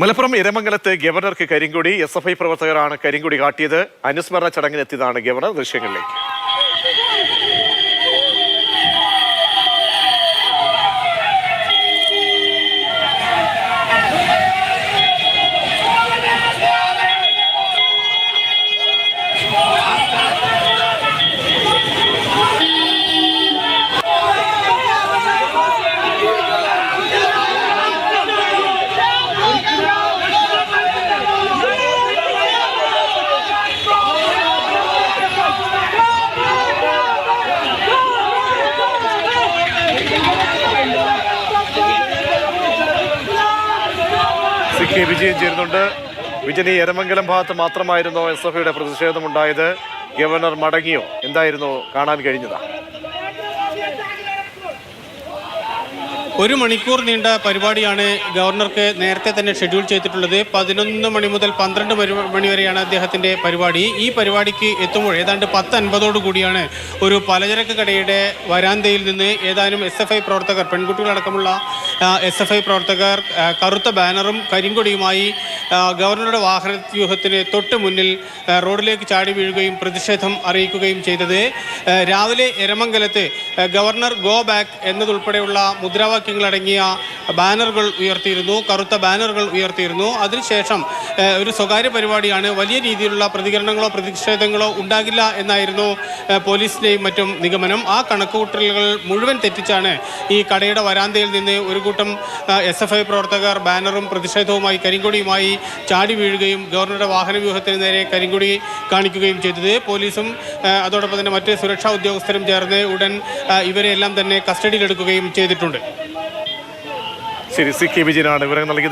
മലപ്പുറം ഇരമംഗലത്ത് ഗവർണർക്ക് കരിങ്കൊടി S F I പ്രവർത്തകരാണ് കരിങ്കൊടി കാട്ടിയത്. അനുസ്മരണ ചടങ്ങിനെത്തിയതാണ് ഗവർണർ ദൃശ്യങ്ങളിലേക്ക്. സി കെ വിജയൻ ചേരുന്നുണ്ട്. വിജയൻ ഈ എരമംഗലം ഭാഗത്ത് മാത്രമായിരുന്നോ എസ് എഫ് ഐയുടെ പ്രതിഷേധമുണ്ടായത്? ഗവർണർ മടങ്ങിയോ? എന്തായിരുന്നു കാണാൻ കഴിഞ്ഞത്? ഒരു മണിക്കൂർ നീണ്ട പരിപാടിയാണ് ഗവർണർക്ക് നേരത്തെ തന്നെ ഷെഡ്യൂൾ ചെയ്തിട്ടുള്ളത്. പതിനൊന്ന് മണി മുതൽ പന്ത്രണ്ട് മണി- വരെയാണ് അദ്ദേഹത്തിന്റെ പരിപാടി. ഈ പരിപാടിക്ക് എത്തുമ്പോൾ ഏതാണ്ട് പത്ത് അൻപതോടു കൂടിയാണ് ഒരു പലചരക്ക് കടയുടെ വരാന്തയിൽ നിന്ന് ഏതാനും എസ് എഫ് ഐ പ്രവർത്തകർ പെൺകുട്ടികളടക്കമുള്ള എസ് എഫ് ഐ പ്രവർത്തകർ കറുത്ത ബാനറും കരിങ്കൊടിയുമായി ഗവർണറുടെ വാഹന വ്യൂഹത്തിന് തൊട്ട് മുന്നിൽ റോഡിലേക്ക് ചാടി വീഴുകയും പ്രതിഷേധം അറിയിക്കുകയും ചെയ്തത്. രാവിലെ എരമംഗലത്ത് ഗവർണർ ഗോ ബാക്ക് എന്നതുൾപ്പെടെയുള്ള മുദ്രാവാക്യങ്ങളടങ്ങിയ ബാനറുകൾ ഉയർത്തിയിരുന്നു കറുത്ത ബാനറുകൾ ഉയർത്തിയിരുന്നു. അതിനുശേഷം ഒരു സ്വകാര്യ പരിപാടിയാണ് വലിയ രീതിയിലുള്ള പ്രതികരണങ്ങളോ പ്രതിഷേധങ്ങളോ ഉണ്ടാകില്ല എന്നായിരുന്നു പോലീസിന്റെയും മറ്റും നിഗമനം. ആ കണക്കുകൂട്ടലുകൾ മുഴുവൻ തെറ്റിച്ചാണ് ഈ കടയുടെ വരാന്തയിൽ നിന്ന് ഒരു കൂട്ടം എസ് പ്രവർത്തകർ ബാനറും പ്രതിഷേധവുമായി കരിങ്കൊടിയുമായി ചാടി വീഴുകയും ഗവർണറുടെ വാഹന വ്യൂഹത്തിന് നേരെ കരിങ്കൊടി കാണിക്കുകയും ചെയ്തത്. പോലീസും അതോടൊപ്പം തന്നെ മറ്റ് സുരക്ഷാ ഉദ്യോഗസ്ഥരും ചേർന്ന് ഉടൻ ഇവരെല്ലാം തന്നെ കസ്റ്റഡിയിലെടുക്കുകയും ചെയ്തിട്ടുണ്ട്. ശരി സി കെ വിജയനാണ് വിവരങ്ങൾ